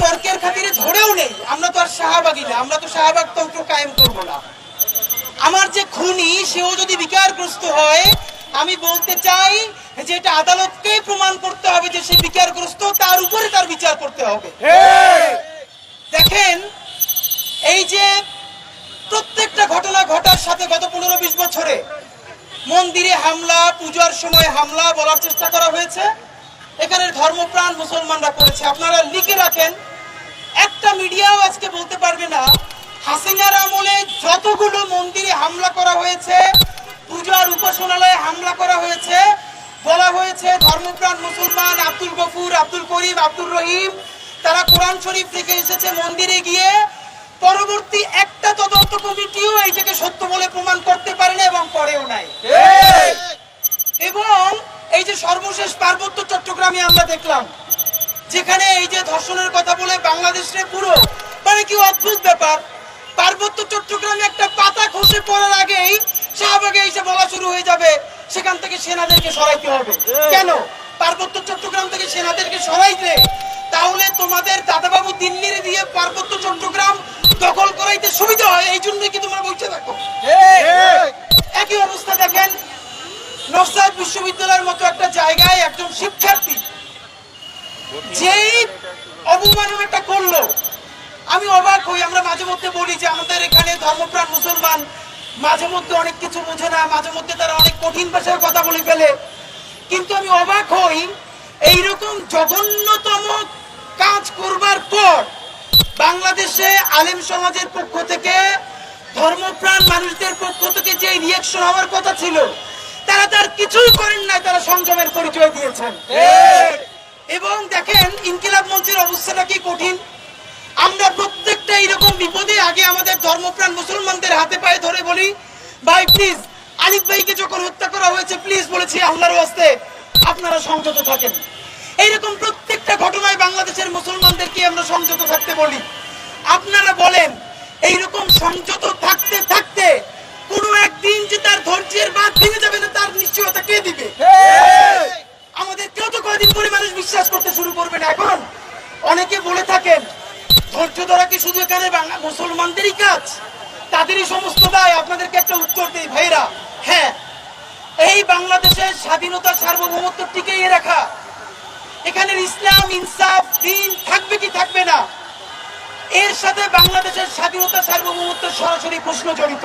তর্কের খাতিরে ধরেও নেই। আমরা তো আর শাহবাগী না আমরা তো শাহবাগ তন্ত্র কায়েম করব না। আমার যে খুনি সেও যদি বিকারগ্রস্ত হয় আমি বলতে চাই যে এটা আদালতকেই প্রমাণ করতে হবে যে সে বিকারগ্রস্ত তার উপরে তার বিচার করতে হবে। দেখেন এই যে প্রত্যেকটা ঘটনা ঘটার সাথে গত পনেরো বিশ বছরে মন্দিরে হামলা পূজার সময় হামলা বলার চেষ্টা করা হয়েছে। এখানের ধর্মপ্রাণ মুসলমানরা করেছে। আপনারা লিখে রাখেন একটা মিডিয়াও আজকে বলতে পারবে না। হাসিনার আমলে যতগুলো মন্দিরে হামলা করা হয়েছে পূজার উপাসনালয়ে হামলা করা হয়েছে বলা হয়েছে ধর্মপ্রাণ মুসলমান আব্দুল গফুর আব্দুল করিম আব্দুল রহিম তারা কোরআন শরীফ থেকে এসেছে মন্দিরে গিয়ে। পরবর্তী একটা তদন্ত কমিটিও এইটাকে সত্য বলে প্রমাণ করতে পারে না এবং করেও নাই। এবং এই যে সর্বশেষ পার্বত্য চট্টগ্রামে আমরা দেখলাম যেখানে এই যে ধর্ষণের কথা বলে বাংলাদেশে পুরো মানে কি অদ্ভুত ব্যাপার। পার্বত্য চট্টগ্রামে একটা পাতা খসে পড়ার আগেই শাহবাগে এসে বলা শুরু হয়ে যাবে সেখান থেকে সেনাদেরকে সরাইতে হবে। কেন? পার্বত্য চট্টগ্রাম থেকে সেনাদেরকে সরাইতে? তাহলে তোমাদের দাদাবাবু দিল্লির দিয়ে পার্বত্য চট্টগ্রাম দখল করাইতে সুবিধা হয় এই জন্যই কি তোমরা বলছে দেখো? একই অবস্থা দেখেন নসাদ বিশ্ববিদ্যালয়ের মতো একটা জায়গায় একজন শিক্ষার্থী যেই অবমাননাটা করল, আমি অবাক হই। আমরা মাঝে মধ্যে বলি যে আমাদের এখানে ধর্মপ্রাণ মুসলমান মাঝে মধ্যে অনেক কিছু বোঝে না, মাঝে মধ্যে তারা অনেক কঠিন ভাষায় কথা বলে ফেলে। কিন্তু আমি অবাক হই, এইরকম জঘন্যতম কাজ করবার পর বাংলাদেশে আলেম সমাজের পক্ষ থেকে, ধর্মপ্রাণ মানুষদের পক্ষ থেকে যে রিয়াকশন হওয়ার কথা ছিল, তারা তার কিছুই করেন নাই, তারা সংযমের পরিচয় দিয়েছেন। এবং দেখেন, ইনকিলাব মঞ্চের অবস্থাটা কি কঠিন? আমরা প্রত্যেকটা এইরকম বিপদে আগে আমাদের ধর্মপ্রাণ মুসলমানদের হাতে পায়ে ধরে বলি, ভাই প্লিজ আলিফ ভাইকে যখন হত্যা করা হয়েছে প্লিজ বলেছি আল্লাহর ওয়াস্তে আপনারা সংযত থাকেন। এইরকম প্রত্যেকটা ঘটনায় বাংলাদেশের মুসলমানদেরকে আমরা সংযত থাকতে বলি। আপনারা বলেন, এইরকম সংযত থাকতে থাকতে কোনো একদিন যে তার ধৈর্যের বাদ ভেঙে যাবে না তার নিশ্চয়তা কে দিবে আমাদের কেউ তো কয়দিন পরে মানুষ বিশ্বাস করতে শুরু করবে না এখন? অনেকে বলে থাকেন, ধৈর্য ধরা কি শুধু এখানে মুসলমানদেরই কাজ? তাদেরই সমস্ত দায় আপনাদেরকে একটা উত্তর দিই ভাইরা হ্যাঁ এই বাংলাদেশের স্বাধীনতা সার্বভৌমত্ব টিকিয়ে রাখা, এখানের ইসলাম, ইনসাফ, দিন থাকবে কি থাকবে না? এর সাথে বাংলাদেশের স্বাধীনতা সার্বভৌমত্ব সরাসরি প্রশ্ন জড়িত।